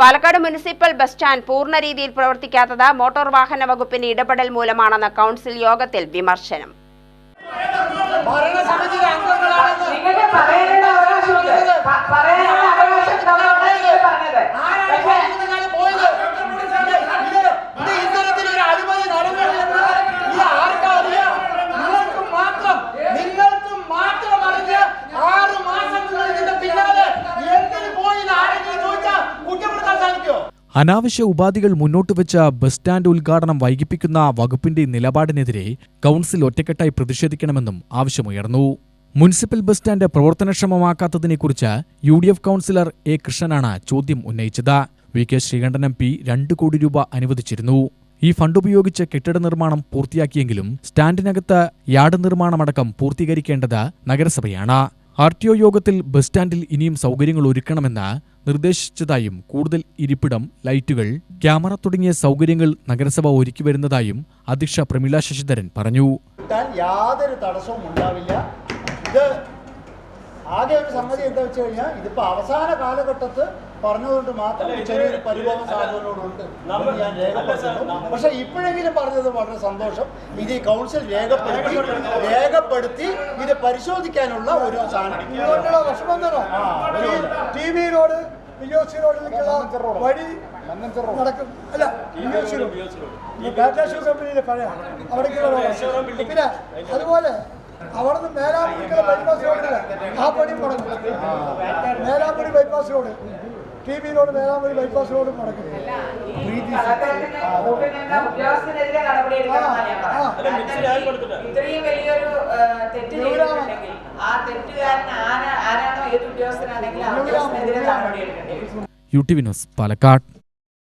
Palakkad municipal bus stand പൂർണ രീതിയിൽ പ്രവർത്തിക്കാത്തത് motor വാഹന വകുപ്പിന്റെ ഇടപെടൽ മൂലമാണെന്ന കൗൺസിൽ യോഗത്തിൽ വിമർശനം. അനാവശ്യ ഉപാധികൾ മുന്നോട്ട് വെച്ച ബസ് സ്റ്റാൻഡ് ഉദ്ഘാടനം വൈകിപ്പിക്കുന്ന വകുപ്പിന്റെ നിലപാടിനെതിരെ കൗൺസിൽ ഒറ്റക്കെട്ടായി പ്രതിഷേധിക്കണമെന്നും ആവശ്യമുയർന്നു. Municipal bus stand പ്രവർത്തനക്ഷമമാക്കാത്തതിനെക്കുറിച്ച് U D F councillor A കൃഷ്ണനാണ് ചോദ്യം ഉന്നയിച്ചത്. V K Sreekandan M P രണ്ട് കോടി രൂപ അനുവദിച്ചിരുന്നു. ഈ ഫണ്ട് ഉപയോഗിച്ച് കെട്ടിട നിർമ്മാണം പൂർത്തിയാക്കിയെങ്കിലും സ്റ്റാൻഡിനകത്ത് യാർഡ് നിർമ്മാണമടക്കം പൂർത്തീകരിക്കേണ്ടത് നഗരസഭയാണ്. ആർ ടി ഒ യോഗത്തിൽ ബസ് സ്റ്റാൻഡിൽ ഇനിയും സൗകര്യങ്ങൾ ഒരുക്കണമെന്ന് നിർദ്ദേശിച്ചതായും കൂടുതൽ ഇരിപ്പിടം ലൈറ്റുകൾ ക്യാമറ തുടങ്ങിയ സൗകര്യങ്ങൾ നഗരസഭ ഒരുക്കി വരുന്നതായും അധ്യക്ഷ പ്രമീള ശശിധരൻ പറഞ്ഞു. യാതൊരു തടസ്സവും ഉണ്ടാവില്ല. ഇത് ആകെ ഒരു സംഗതി എന്താ വെച്ച് കഴിഞ്ഞാൽ ഇതിപ്പോ അവസാന കാലഘട്ടത്ത് പറഞ്ഞതുകൊണ്ട് മാത്രം ചെറിയൊരു പരിഭവ ഞാൻ രേഖപ്പെടുത്തുന്നു. പക്ഷെ ഇപ്പോഴെങ്കിലും പറഞ്ഞത് വളരെ സന്തോഷം. ഇത് ഈ കൗൺസിൽ രേഖപ്പെടുത്തി രേഖപ്പെടുത്തി ഇത് പരിശോധിക്കാനുള്ള ഒരു ടി വി റോഡ് വഴി നടക്കും. അല്ല കമ്പനിയിലെ പഴയ അവിടേക്കുള്ള പിന്നെ അതുപോലെ അവിടെ നിന്ന് മേലാമ്പുടിക്കുള്ള ബൈപ്പാസ് റോഡില്ല ആ പണി മുടങ്ങും. Melampudi bypass road T V road Melampudi bypass road മുടക്കും ഇത്രയും വലിയൊരു തെറ്റ് ചെയ്തിട്ടുണ്ടെങ്കിൽ ആ തെറ്റുകാരൻ ആരാണോ ഏത് ഉദ്യോഗസ്ഥനാണെങ്കിലും ആ. ഉദ്യോഗസ്ഥനെതിരെ നടപടിയെടുക്കേണ്ടി വരും U T Vinos news Palakkad.